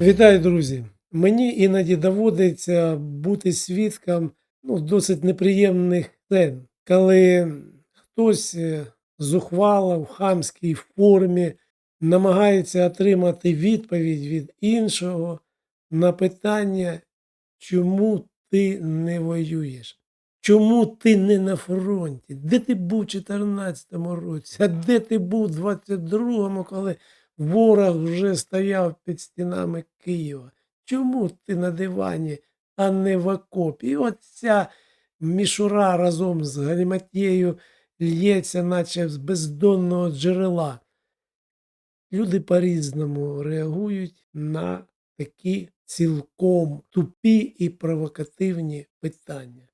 Вітаю, друзі! Мені іноді доводиться бути свідком ну, досить неприємних сцен, коли хтось е, зухвало в хамській формі намагається отримати відповідь від іншого на питання, чому ти не воюєш, чому ти не на фронті, де ти був у 2014 році, а де ти був у 22-му, коли Ворог вже стояв під стінами Києва. Чому ти на дивані, а не в окопі? І от ця мішура разом з галіматією лється, наче з бездонного джерела. Люди по-різному реагують на такі цілком тупі і провокативні питання.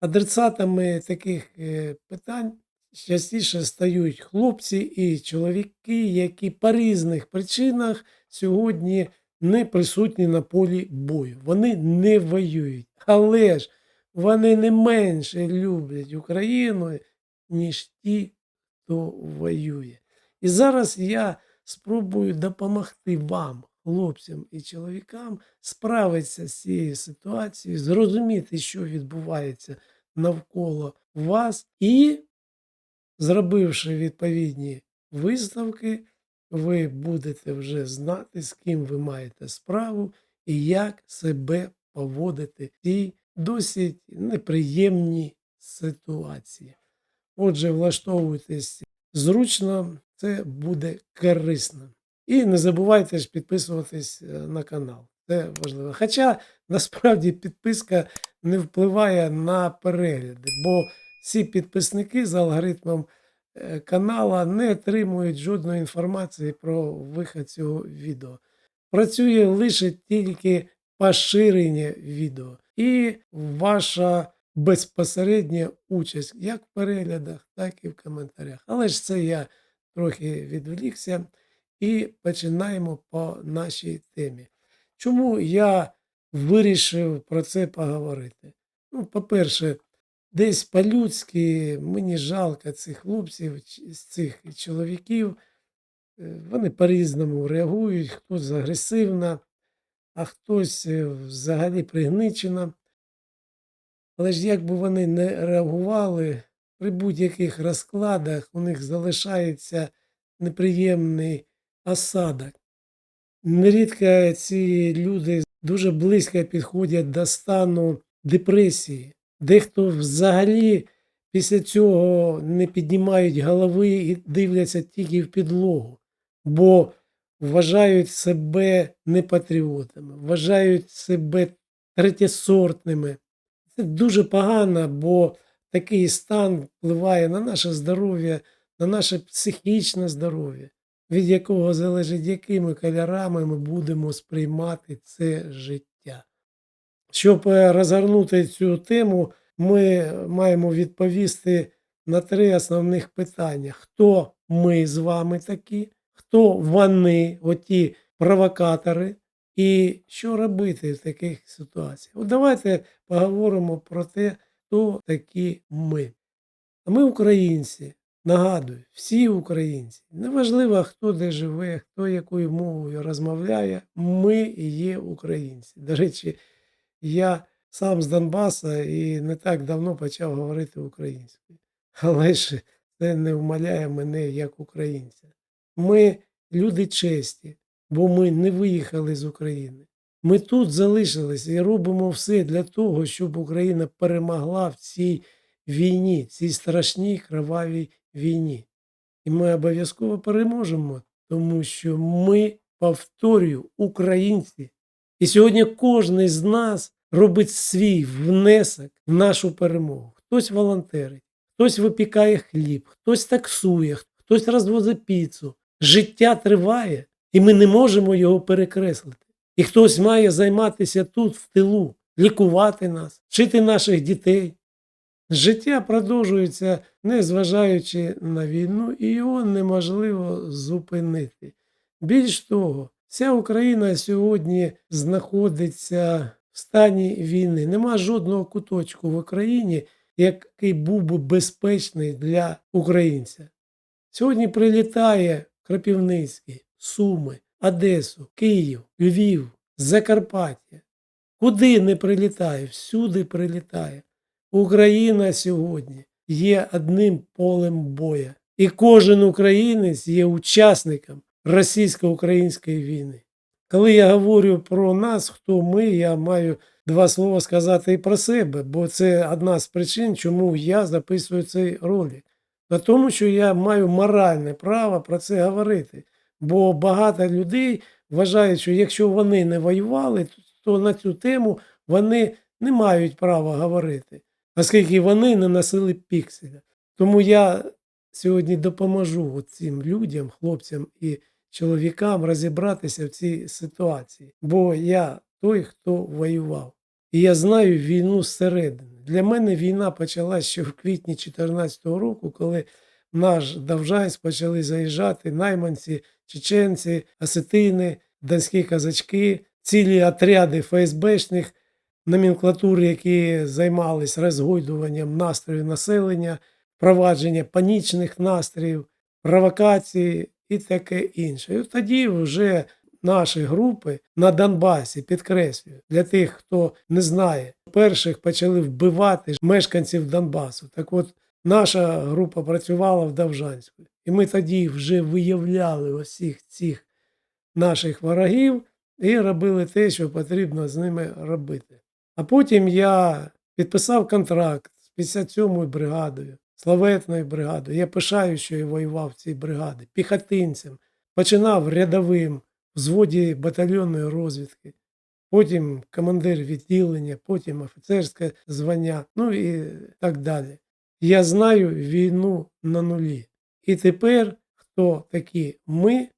Адресатами таких е, питань частіше стають хлопці і чоловіки, які по різних причинах сьогодні не присутні на полі бою. Вони не воюють. Але ж вони не менше люблять Україну, ніж ті, хто воює. І зараз я спробую допомогти вам, хлопцям і чоловікам, справитися з цією ситуацією, зрозуміти, що відбувається навколо вас, і зробивши відповідні виставки, ви будете вже знати, з ким ви маєте справу і як себе поводити в цій досить неприємній ситуації. Отже, влаштовуйтесь зручно, це буде корисно. І не забувайте ж підписуватись е, на канал. Це важливо. Хоча насправді підписка не впливає на перегляди, бо всі підписники з алгоритмом е, канала не отримують жодної інформації про вихід цього відео. Працює лише тільки поширення відео і ваша безпосередня участь як в переглядах, так і в коментарях. Але ж це я трохи відволікся і починаємо по нашій темі. Чому я вирішив про це поговорити? Ну, по-перше, десь по-людськи мені жалко цих хлопців, цих чоловіків. Е, Вони по-різному реагують, хтось агресивно, а хтось е, взагалі пригничено. Але ж як би вони не реагували, при будь-яких розкладах у них залишається неприємний осадок. Нерідко ці люди дуже близько підходять до стану депресії. Дехто взагалі після цього не піднімають голови і дивляться тільки в підлогу, бо вважають себе непатріотами, вважають себе третєсортними. Це дуже погано, бо такий стан впливає на наше здоров'я, на наше психічне здоров'я, від якого залежить, якими кольорами ми будемо сприймати це життя. Щоб е, розгорнути цю тему, ми маємо відповісти на три основних питання: хто ми з вами такі, хто вони, оті провокатори, і що робити в таких ситуаціях. От давайте поговоримо про те, хто такі ми. А ми українці. Нагадую, всі українці. Неважливо, хто де живе, хто якою мовою розмовляє, ми є українці. До речі, я сам з Донбаса і не так давно почав говорити українською. Але ж це не вмаляє мене як українця. Ми люди честі, бо ми не виїхали з України. Ми тут залишилися і робимо все для того, щоб Україна перемогла в цій війні, цій страшній кровавій війні. І ми обов'язково переможемо, тому що ми, повторюю, українці. І сьогодні кожен з нас робить свій внесок в нашу перемогу. Хтось волонтерить, хтось випікає хліб, хтось таксує, хтось розвозить піцу. Життя триває, і ми не можемо його перекреслити. І хтось має займатися тут, в тилу, лікувати нас, вчити наших дітей. Життя продовжується, незважаючи на війну, і його неможливо зупинити. Більш того, вся Україна сьогодні знаходиться в стані війни. Нема жодного куточку в Україні, який був би безпечний для українця. Сьогодні прилітає Кропівницький, Суми, Одесу, Київ, Львів, Закарпаття. Куди не прилітає, всюди прилітає. Україна сьогодні є одним полем боя. І кожен українець є учасником російсько-української війни. Коли я говорю про нас, хто ми, я маю два слова сказати і про себе, бо це одна з причин, чому я записую цей ролик. На тому, що я маю моральне право про це говорити. Бо багато людей вважають, що якщо вони не воювали, то на цю тему вони не мають права говорити, оскільки вони не носили пікселя. Тому я сьогодні допоможу цим людям, хлопцям і чоловікам розібратися в цій ситуації. Бо я той, хто воював. І я знаю війну зсередини. Для мене війна почалася ще в квітні 2014 року, коли наш Довжанськ почали заїжджати найманці, чеченці, осетини, донські казачки, цілі отряди ФСБшних номенклатур, які займалися розгойдуванням настрою населення, впровадження панічних настроїв, провокації і таке інше. І тоді вже наші групи на Донбасі, підкреслюю, для тих, хто не знає, перших почали вбивати мешканців Донбасу. Так от наша група працювала в Довжанську. І ми тоді вже виявляли усіх цих наших ворогів і робили те, що потрібно з ними робити. А потім я підписав контракт з 57-ю бригадою, славетною бригадою. Я пишаю, що я воював в цій бригаді, піхотинцем, починав рядовим в взводі батальйонної розвідки, потім командир відділення, потім офіцерське звання, ну і так далі. Я знаю війну на нулі. І тепер, хто такі ми,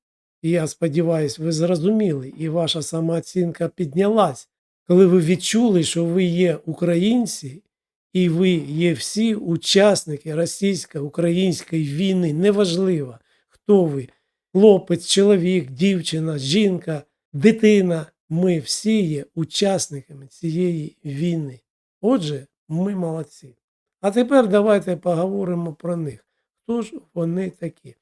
я сподіваюся, ви зрозуміли, і ваша самооцінка піднялась, коли ви відчули, що ви є українці, і ви є всі учасники російсько-української війни. Неважливо, хто ви хлопець, чоловік, дівчина, жінка, дитина. Ми всі є учасниками цієї війни. Отже, ми молодці. А тепер давайте поговоримо про них. Хто ж вони такі?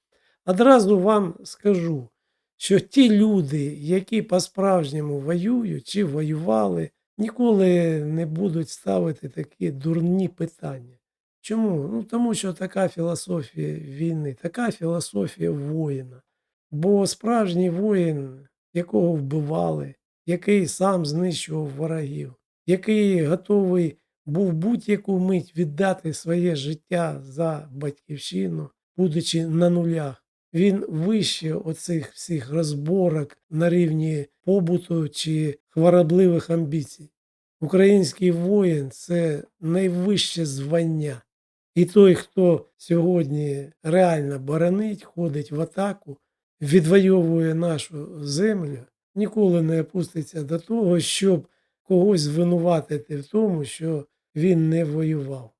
Одразу вам скажу, що ті люди, які по-справжньому воюють чи воювали, ніколи не будуть ставити такі дурні питання. Чому? Ну, тому що така філософія війни, така філософія воїна. Бо справжній воїн, якого вбивали, який сам знищував ворогів, який готовий був будь-яку мить віддати своє життя за батьківщину, будучи на нулях. Він вище оцих всіх розборок на рівні побуту чи хворобливих амбіцій. Український воїн це найвище звання. І той, хто сьогодні реально боронить, ходить в атаку, відвоює нашу землю, ніколи не опуститься до того, щоб когось звинуватити в тому, що він не воював.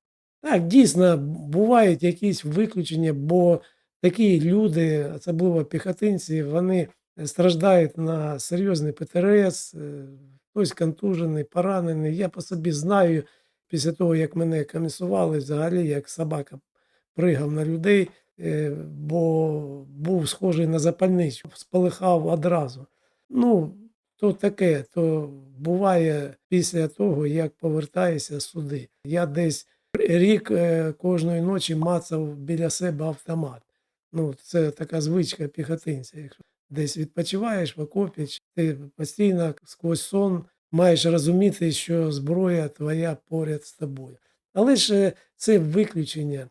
Так, дійсно, бувають якісь виключення, бо такі люди, особливо піхотинці, вони страждають на серйозний ПТРС, е, хтось контужений, поранений. Я по собі знаю, після того, як мене комісували, взагалі, як собака пригав на людей, е, бо був схожий на запальничку, спалихав одразу. Ну, то таке, то буває після того, як повертаєшся сюди. Я десь рік е, кожної ночі мацав біля себе автомат. Ну, це така звичка піхотинця. Якщо десь відпочиваєш в окопі, ти постійно сквозь сон маєш розуміти, що зброя твоя поряд з тобою. Але ж це виключення.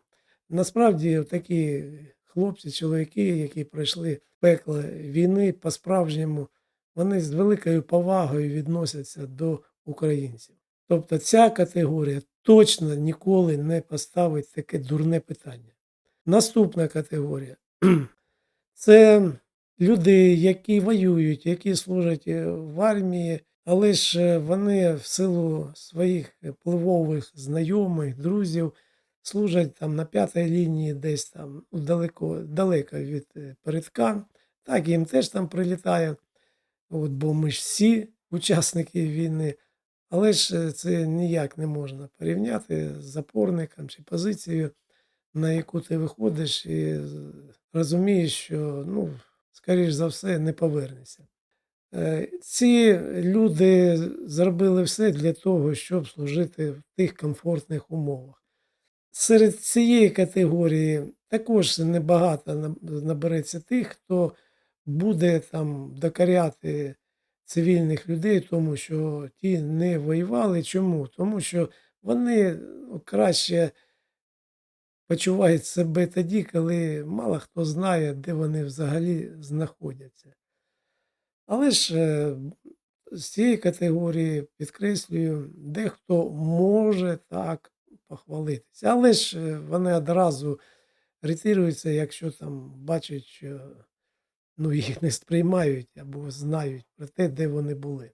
Насправді такі хлопці, чоловіки, які пройшли пекло війни по-справжньому, вони з великою повагою відносяться до українців. Тобто ця категорія точно ніколи не поставить таке дурне питання. Наступна категорія це люди, які воюють, які служать е, в армії, але ж е, вони в силу своїх впливових знайомих, друзів служать там на п'ятій лінії, десь там далеко, далеко від е, передка. Так, їм теж там прилітає. От, бо ми ж всі учасники війни. Але ж це ніяк не можна порівняти з запорником чи позицією, на яку ти виходиш і розумієш, що, ну, скоріш за все, не повернешся. Е, Ці люди зробили все для того, щоб служити в тих комфортних умовах. Серед цієї категорії також небагато набереться тих, хто буде там докоряти цивільних людей, тому що ті не воювали. Чому? Тому що вони ну, краще почувають себе тоді, коли мало хто знає, де вони взагалі знаходяться. Але ж е, з цієї категорії, підкреслюю, дехто може так похвалитися. Але ж е, вони одразу ретируються, якщо там бачать, що ну, їх не сприймають або знають про те, де вони були.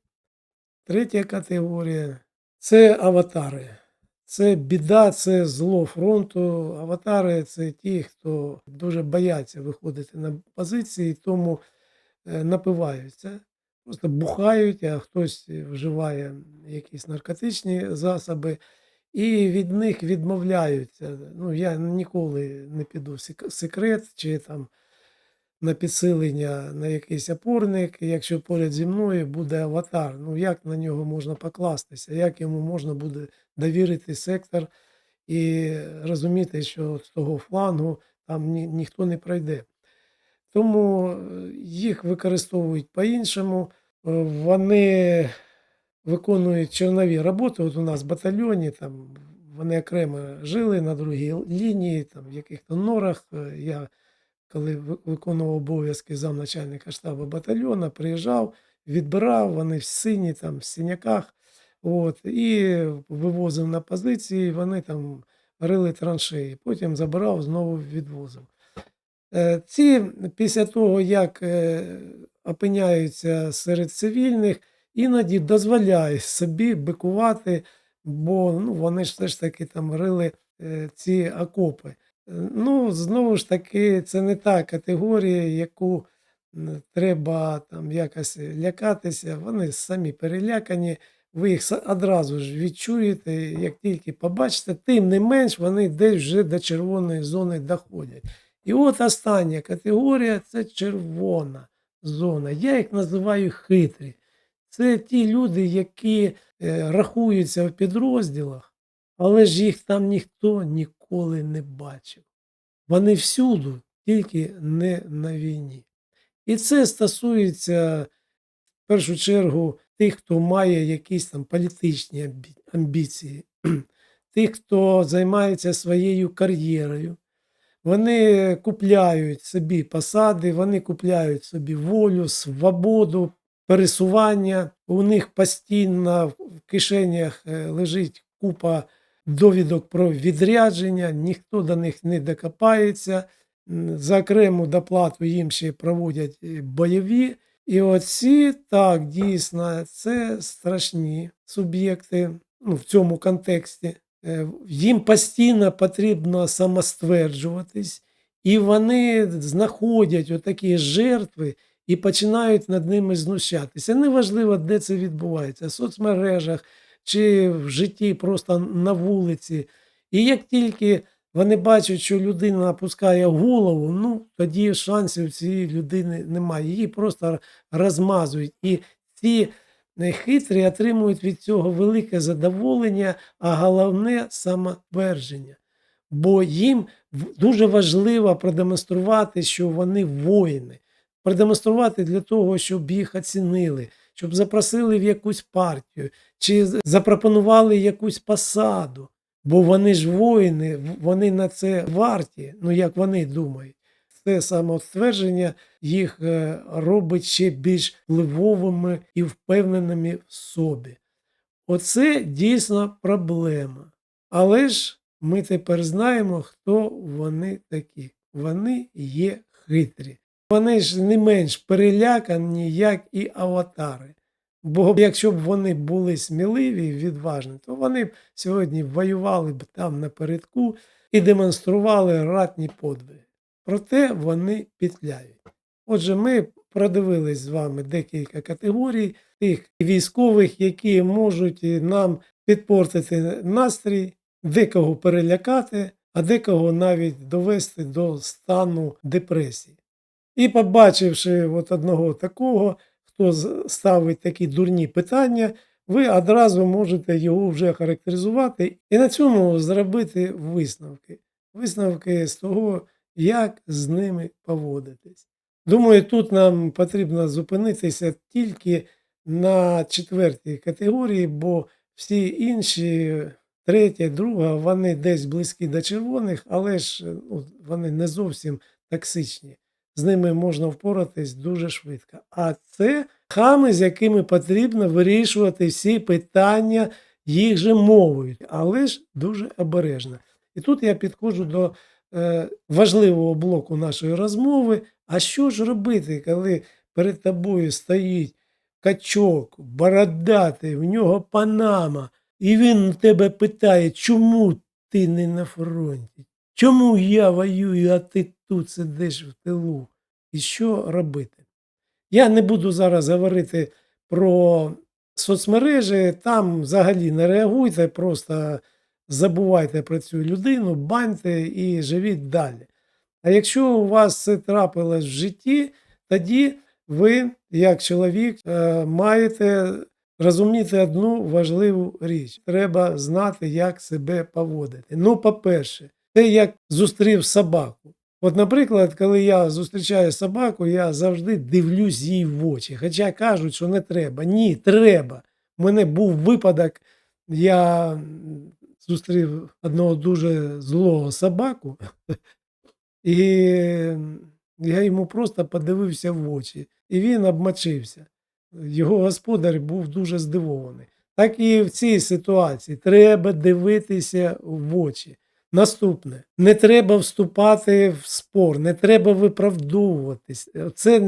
Третя категорія це аватари. Це біда, це зло фронту. Аватари це ті, хто дуже бояться виходити на позиції, тому е, напиваються, просто бухають, а хтось вживає якісь наркотичні засоби, і від них відмовляються. Ну, я ніколи не піду в секрет чи там на підсилення на якийсь опорник, якщо поряд зі мною буде аватар. Ну як на нього можна покластися, як йому можна буде довірити сектор і розуміти, що з того флангу там ні, ніхто не пройде. Тому е, їх використовують по-іншому. Е, Вони виконують чорнові роботи. От у нас в батальйоні там вони окремо жили на другій лінії, там в яких-то норах. Е, Я коли виконував обов'язки замначальника штабу батальйону, приїжджав, відбирав, вони в сині, там, в синяках, от, і вивозив на позиції, вони там рили траншеї. Потім забирав, знову відвозив. Е, Ці після того, як е, опиняються серед цивільних, іноді дозволяють собі бикувати, бо ну, вони ж все ж таки там рили е, ці окопи. Е, Ну, знову ж таки, це не та категорія, яку треба там якось лякатися. Вони самі перелякані. Ви їх одразу ж відчуєте, як тільки побачите, тим не менш вони десь вже до червоної зони доходять. І от остання категорія це червона зона. Я їх називаю хитрі. Це ті люди, які е, рахуються в підрозділах, але ж їх там ніхто ніколи не бачив. Вони всюди, тільки не на війні. І це стосується в першу чергу тих, хто має якісь там політичні амбіції, тих, хто займається своєю кар'єрою. Вони купляють собі посади, вони купляють собі волю, свободу, пересування. У них постійно в кишенях е, лежить купа довідок про відрядження, ніхто до них не докопається. За окрему доплату їм ще проводять е, бойові. І оці, так, дійсно, це страшні суб'єкти ну, в цьому контексті. Е, Їм постійно потрібно самостверджуватись, і вони знаходять отакі жертви і починають над ними знущатися. Неважливо, де це відбувається, в соцмережах чи в житті просто на вулиці. І як тільки вони бачать, що людина опускає голову, ну тоді шансів цієї людини немає. Її просто розмазують. І ці е, хитрі отримують від цього велике задоволення, а головне самотвердження. Бо їм дуже важливо продемонструвати, що вони воїни, продемонструвати для того, щоб їх оцінили, щоб запросили в якусь партію, чи запропонували якусь посаду. Бо вони ж воїни, вони на це варті, ну як вони думають. Це самоствердження їх е, робить ще більш впливовими і впевненими в собі. Оце дійсно проблема. Але ж ми тепер знаємо, хто вони такі. Вони є хитрі. Вони ж не менш перелякані, як і аватари. Бо якщо б вони були сміливі і відважні, то вони б сьогодні воювали б там напередку і демонстрували ратні подвиги. Проте вони петляють. Отже, ми продивились з вами декілька категорій тих військових, які можуть нам підпортити настрій, декого перелякати, а декого навіть довести до стану депресії. І побачивши от одного такого, хто ставить такі дурні питання, ви одразу можете його вже характеризувати і на цьому зробити висновки. Висновки з того, як з ними поводитись. Думаю, тут нам потрібно зупинитися тільки на четвертій категорії, бо всі інші, третя, друга, вони десь близькі до червоних, але ж ну, вони не зовсім токсичні. З ними можна впоратись дуже швидко. А це хами, з якими потрібно вирішувати всі питання їх же мовою, але ж дуже обережно. І тут я підходжу до е, важливого блоку нашої розмови. А що ж робити, коли перед тобою стоїть качок, бородатий, в нього панама, і він тебе питає, чому ти не на фронті? Чому я воюю, а ти тут сидиш в тилу? І що робити? Я не буду зараз говорити про соцмережі, там взагалі не реагуйте, просто забувайте про цю людину, баньте і живіть далі. А якщо у вас це трапилось в житті, тоді ви, як чоловік, е, маєте розуміти одну важливу річ. Треба знати, як себе поводити. Ну, по-перше, це як зустрів собаку. От, наприклад, коли я зустрічаю собаку, я завжди дивлюсь їй в очі. Хоча кажуть, що не треба. Ні, треба. У мене був випадок, я зустрів одного дуже злого собаку, і я йому просто подивився в очі, і він обмочився. Його господар був дуже здивований. Так і в цій ситуації треба дивитися в очі. Наступне, не треба вступати в спор, не треба виправдовуватись. Це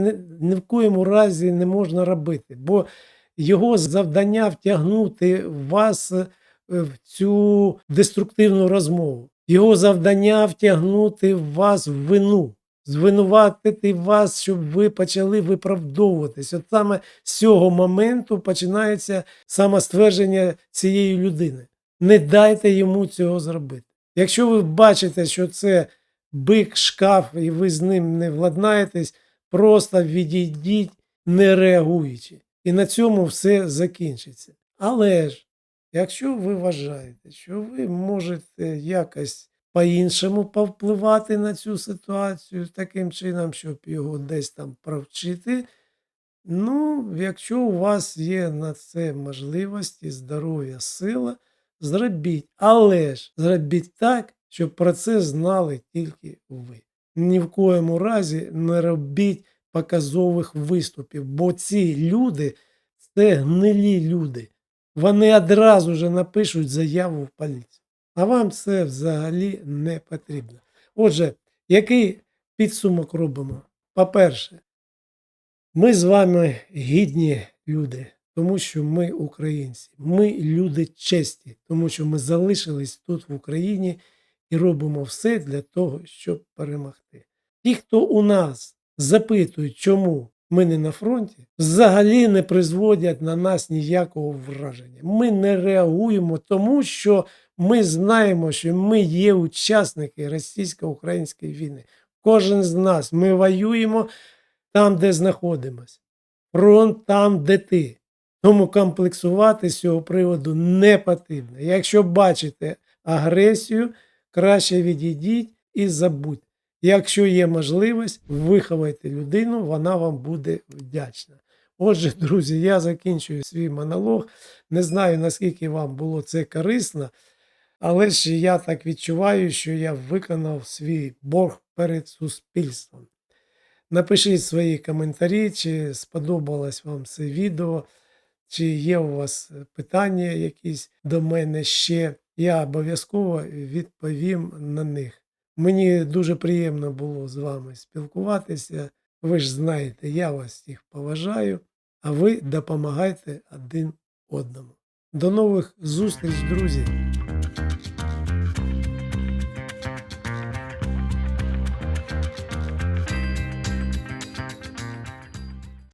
ні, в коєму разі не можна робити, бо його завдання втягнути вас е, в цю деструктивну розмову. Його завдання втягнути вас в вину, звинуватити вас, щоб ви почали виправдовуватись. От саме з цього моменту починається самоствердження цієї людини. Не дайте йому цього зробити. Якщо ви бачите, що це бик, шкаф, і ви з ним не владнаєтесь, просто відійдіть, не реагуючи. І на цьому все закінчиться. Але ж, якщо ви вважаєте, що ви можете якось по-іншому повпливати на цю ситуацію таким чином, щоб його десь там провчити, ну, якщо у вас є на це можливості, здоров'я, сила, зробіть. Але ж зробіть так, щоб про це знали тільки ви. Ні в коєму разі не робіть показових виступів, бо ці люди це гнилі люди. Вони одразу ж напишуть заяву в поліцію. А вам це взагалі не потрібно. Отже, який підсумок робимо? По-перше, ми з вами гідні люди, тому що ми українці. Ми люди честі, тому що ми залишились тут в Україні і робимо все для того, щоб перемогти. Ті, хто у нас запитують, чому ми не на фронті, взагалі не призводять на нас ніякого враження. Ми не реагуємо, тому що ми знаємо, що ми є учасники російсько-української війни. Кожен з нас ми воюємо там, де знаходимося. Фронт там, де ти. Тому комплексувати з цього приводу не потрібно. Якщо бачите агресію, краще відійдіть і забудьте. Якщо є можливість, виховайте людину, вона вам буде вдячна. Отже, друзі, я закінчую свій монолог. Не знаю, наскільки вам було це корисно, але ж я так відчуваю, що я виконав свій борг перед суспільством. Напишіть свої коментарі, чи сподобалось вам це відео, чи є у вас питання якісь до мене ще. Я обов'язково відповім на них. Мені дуже приємно було з вами спілкуватися. Ви ж знаєте, я вас всіх поважаю, а ви допомагайте один одному. До нових зустріч, друзі!